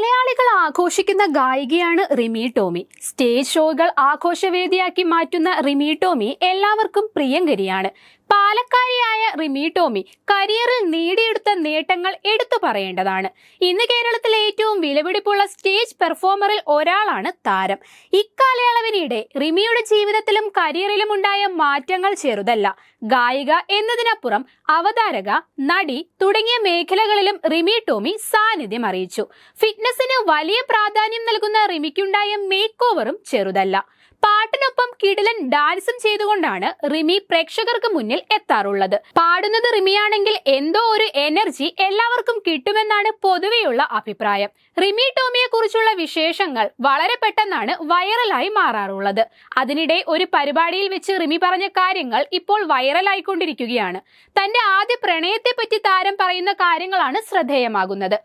മലയാളികൾ ആഘോഷിക്കുന്ന ഗായികയാണ് റിമി ടോമി. സ്റ്റേജ് ഷോകൾ ആഘോഷവേദിയാക്കി മാറ്റുന്ന റിമി ടോമി എല്ലാവർക്കും പ്രിയങ്കരിയാണ്. പാലക്കാരിയായ റിമി ടോമി കരിയറിൽ നേടിയെടുത്ത നേട്ടങ്ങൾ എടുത്തു പറയേണ്ടതാണ്. ഇന്ന് കേരളത്തിലെ ഏറ്റവും വിലപിടിപ്പുള്ള സ്റ്റേജ് പെർഫോമറിൽ ഒരാളാണ് താരം. ഇക്കാലയളവിനിടെ റിമിയുടെ ജീവിതത്തിലും കരിയറിലും ഉണ്ടായ മാറ്റങ്ങൾ ചെറുതല്ല. ഗായിക എന്നതിനപ്പുറം അവതാരക നടി തുടങ്ങിയ മേഖലകളിലും റിമി ടോമി സാന്നിധ്യം അറിയിച്ചു. ഫിറ്റ്നസിന് വലിയ പ്രാധാന്യം നൽകുന്ന റിമിക്കുണ്ടായ മേക്ക് ഓവറും ചെറുതല്ല. പാട്ടിനൊപ്പം കിടിലൻ ഡാൻസും ചെയ്തുകൊണ്ടാണ് റിമി പ്രേക്ഷകർക്ക് മുന്നിൽ എത്താറുള്ളത്. പാടുന്നത് റിമിയാണെങ്കിൽ എന്തോ ഒരു എനർജി എല്ലാവർക്കും കിട്ടുമെന്നാണ് പൊതുവെയുള്ള അഭിപ്രായം. റിമി ടോമിയെ കുറിച്ചുള്ള വിശേഷങ്ങൾ വളരെ പെട്ടെന്നാണ് വൈറലായി മാറാറുള്ളത്. അതിനിടെ ഒരു പരിപാടിയിൽ വെച്ച് റിമി പറഞ്ഞ കാര്യങ്ങൾ ഇപ്പോൾ വൈറലായിക്കൊണ്ടിരിക്കുകയാണ്. തന്റെ ആദ്യ പ്രണയത്തെ പറ്റി താരം പറയുന്ന കാര്യങ്ങളാണ് ശ്രദ്ധേയമാകുന്നത്.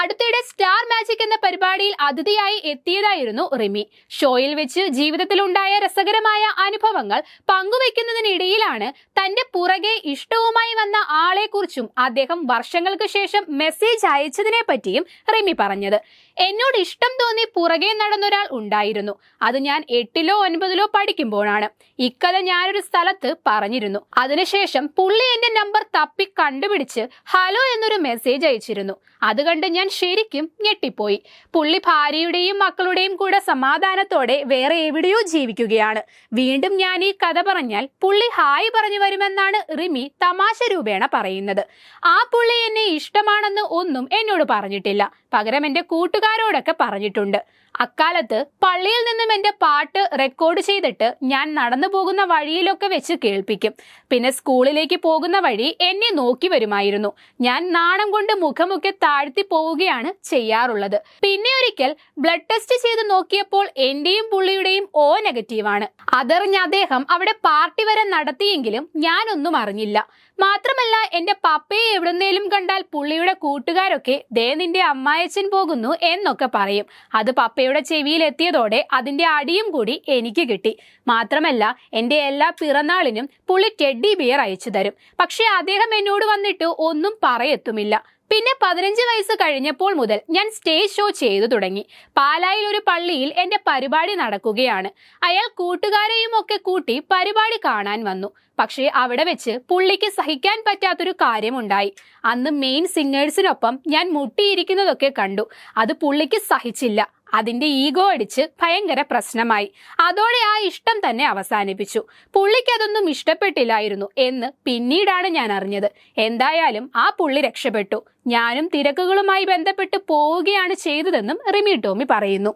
അടുത്തിടെ സ്റ്റാർ മാജിക് എന്ന പരിപാടിയിൽ അതിഥിയായി എത്തിയതായിരുന്നു റിമി. ഷോയിൽ വെച്ച് ജീവിതത്തിലുണ്ടായ രസകരമായ അനുഭവങ്ങൾ പങ്കുവെക്കുന്നതിനിടയിലാണ് തന്റെ പുറകെ ഇഷ്ടവുമായി വന്ന ആളെക്കുറിച്ചും അദ്ദേഹം വർഷങ്ങൾക്ക് ശേഷം മെസ്സേജ് അയച്ചതിനെ പറ്റിയും റിമി പറഞ്ഞത്. എന്നോട് ഇഷ്ടം തോന്നി പുറകെ നടന്നൊരാൾ ഉണ്ടായിരുന്നു. അത് ഞാൻ എട്ടിലോ ഒൻപതിലോ പഠിക്കുമ്പോഴാണ്. ഇക്കഥ ഞാനൊരു സ്ഥലത്ത് പറഞ്ഞിരുന്നു. അതിനുശേഷം പുള്ളി എന്റെ നമ്പർ തപ്പി കണ്ടുപിടിച്ച് ഹലോ എന്നൊരു മെസ്സേജ് അയച്ചിരുന്നു. അത് കണ്ട് ഞാൻ ശരിക്കും ഞെട്ടിപ്പോയി. പുള്ളി ഭാര്യയുടെയും മക്കളുടെയും കൂടെ സമാധാനത്തോടെ വേറെ എവിടെയോ ജീവിക്കുകയാണ്. വീണ്ടും ഞാൻ ഈ കഥ പറഞ്ഞാൽ പുള്ളി ഹായ് പറഞ്ഞു വരുമെന്നാണ് റിമി തമാശ രൂപേണ പറയുന്നത്. ആ പുള്ളി എന്നെ ഇഷ്ടമാണെന്ന് ഒന്നും എന്നോട് പറഞ്ഞിട്ടില്ല. പകരം എന്റെ കൂട്ടുകാരോടൊക്കെ പറഞ്ഞിട്ടുണ്ട്. അക്കാലത്ത് പള്ളിയിൽ നിന്നും എന്റെ പാട്ട് റെക്കോർഡ് ചെയ്തിട്ട് ഞാൻ നടന്നു പോകുന്ന വഴിയിലൊക്കെ വെച്ച് കേൾപ്പിക്കും. പിന്നെ സ്കൂളിലേക്ക് പോകുന്ന വഴി എന്നെ നോക്കി വരുമായിരുന്നു. ഞാൻ നാണം കൊണ്ട് മുഖമൊക്കെ താഴ്ത്തി പോവുകയാണ് ചെയ്യാറുള്ളത്. പിന്നെ ഒരിക്കൽ ബ്ലഡ് ടെസ്റ്റ് ചെയ്ത് നോക്കിയപ്പോൾ എന്റെയും പുള്ളിയുടെയും ഓ നെഗറ്റീവാണ് അതറിഞ്ഞ അദ്ദേഹം അവിടെ പാർട്ടി വരെ നടത്തിയെങ്കിലും ഞാനൊന്നും അറിഞ്ഞില്ല. മാത്രമല്ല എന്റെ പപ്പയെ എവിടുന്നേലും കണ്ടാൽ പുള്ളിയുടെ കൂട്ടുകാരൊക്കെ ദേ നിന്റെ അമ്മായച്ചൻ പോകുന്നു എന്നൊക്കെ പറയും. അത് പപ്പയുടെ ചെവിയിൽ എത്തിയതോടെ അതിന്റെ അടിയും കൂടി എനിക്ക് കിട്ടി. മാത്രമല്ല എന്റെ എല്ലാ പിറന്നാളിനും പുള്ളി ടെഡി ബിയർ അയച്ചു തരും. പക്ഷെ അദ്ദേഹം എന്നോട് വന്നിട്ട് ഒന്നും പറയത്തുമില്ല. പിന്നെ പതിനഞ്ച് വയസ്സ് കഴിഞ്ഞപ്പോൾ മുതൽ ഞാൻ സ്റ്റേജ് ഷോ ചെയ്തു തുടങ്ങി. പാലായിൽ ഒരു പള്ളിയിൽ എന്റെ പരിപാടി നടക്കുകയാണ്. അയാൾ കൂട്ടുകാരെയും ഒക്കെ കൂട്ടി പരിപാടി കാണാൻ വന്നു. പക്ഷേ അവിടെ വെച്ച് പുള്ളിക്ക് സഹിക്കാൻ പറ്റാത്തൊരു കാര്യമുണ്ടായി. അന്ന് മെയിൻ സിംഗേഴ്സിനൊപ്പം ഞാൻ മുട്ടിയിരിക്കുന്നതൊക്കെ കണ്ടു. അത് പുള്ളിക്ക് സഹിച്ചില്ല. അതിന്റെ ഈഗോ അടിച്ച് ഭയങ്കര പ്രശ്നമായി. അതോടെ ആ ഇഷ്ടം തന്നെ അവസാനിപ്പിച്ചു. പുള്ളിക്ക് അതൊന്നും ഇഷ്ടപ്പെട്ടില്ലായിരുന്നു എന്ന് പിന്നീടാണ് ഞാൻ അറിഞ്ഞത്. എന്തായാലും ആ പുള്ളി രക്ഷപ്പെട്ടു. ഞാനും തിരക്കുകളുമായി ബന്ധപ്പെട്ട് പോവുകയാണ് ചെയ്തതെന്നും റിമി ടോമി പറയുന്നു.